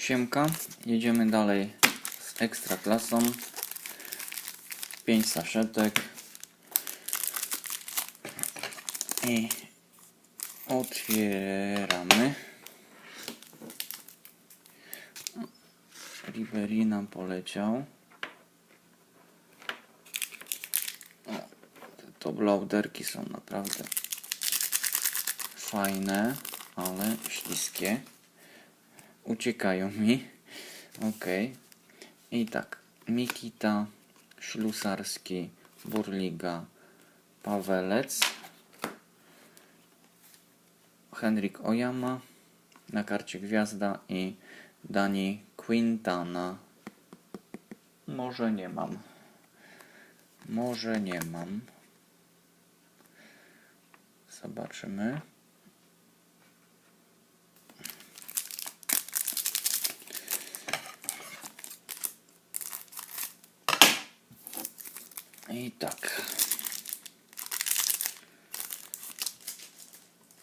Siemka, jedziemy dalej z ekstra klasą. 5 saszetek. I otwieramy. Ribery nam poleciał. O, te top loaderki są naprawdę fajne, ale śliskie uciekają mi. Ok. I tak. Mikita, Ślusarski, Burliga, Pawelec, Henryk Oyama na karcie Gwiazda i Dani Quintana. Może nie mam. Może nie mam. Zobaczymy. I tak.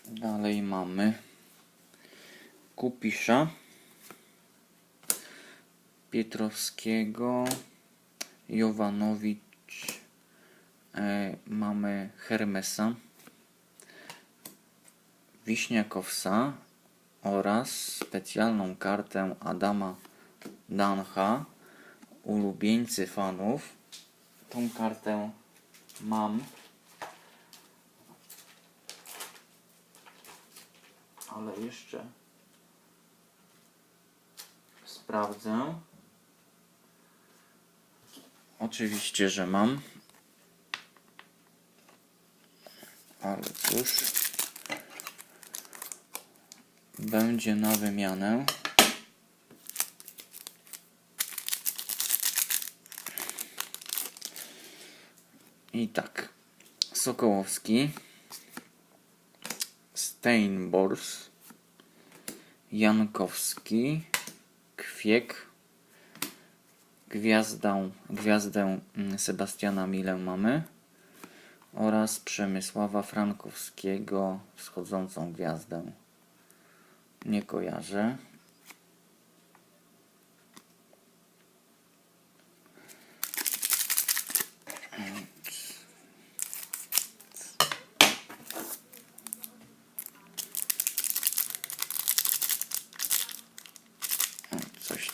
Dalej mamy Kupisza, Pietrowskiego, Jowanowicz, e, mamy Hermesa, Wiśniakowsa oraz specjalną kartę Adama Dancha, ulubieńcy fanów. Tą kartę mam. Ale jeszcze sprawdzę. Oczywiście, że mam. Ale cóż. Będzie na wymianę. I tak. Sokołowski. Steinbors. Jankowski. Kwiek. Gwiazdę, gwiazdę mm, Sebastiana Milę mamy. Oraz Przemysława Frankowskiego. Wschodzącą gwiazdę. Nie kojarzę. Coś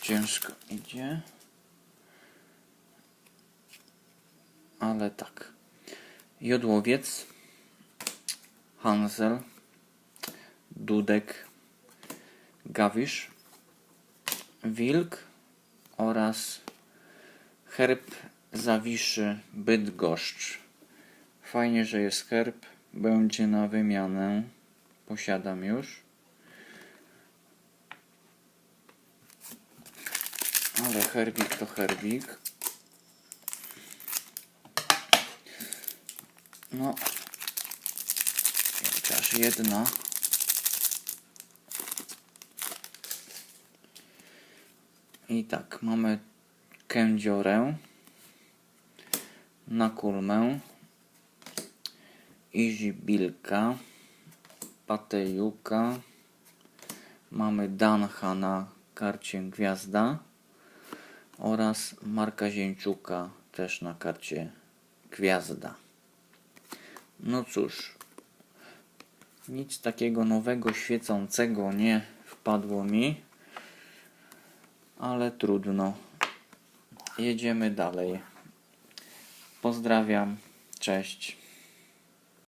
ciężko idzie. Ale tak. Jodłowiec, Hansel, Dudek, Gawisz, Wilk oraz herb Zawiszy Bydgoszcz. Fajnie, że jest herb. Będzie na wymianę. Posiadam już. Ale herbik to herbik. No. Chociaż jedna. I tak, mamy kędziorę na kulmę Izibilka Patejuka mamy Dancha na karcie Gwiazda oraz Marka Zięciuka też na karcie Gwiazda. No cóż, nic takiego nowego, świecącego nie wpadło mi, ale trudno. Jedziemy dalej. Pozdrawiam, cześć.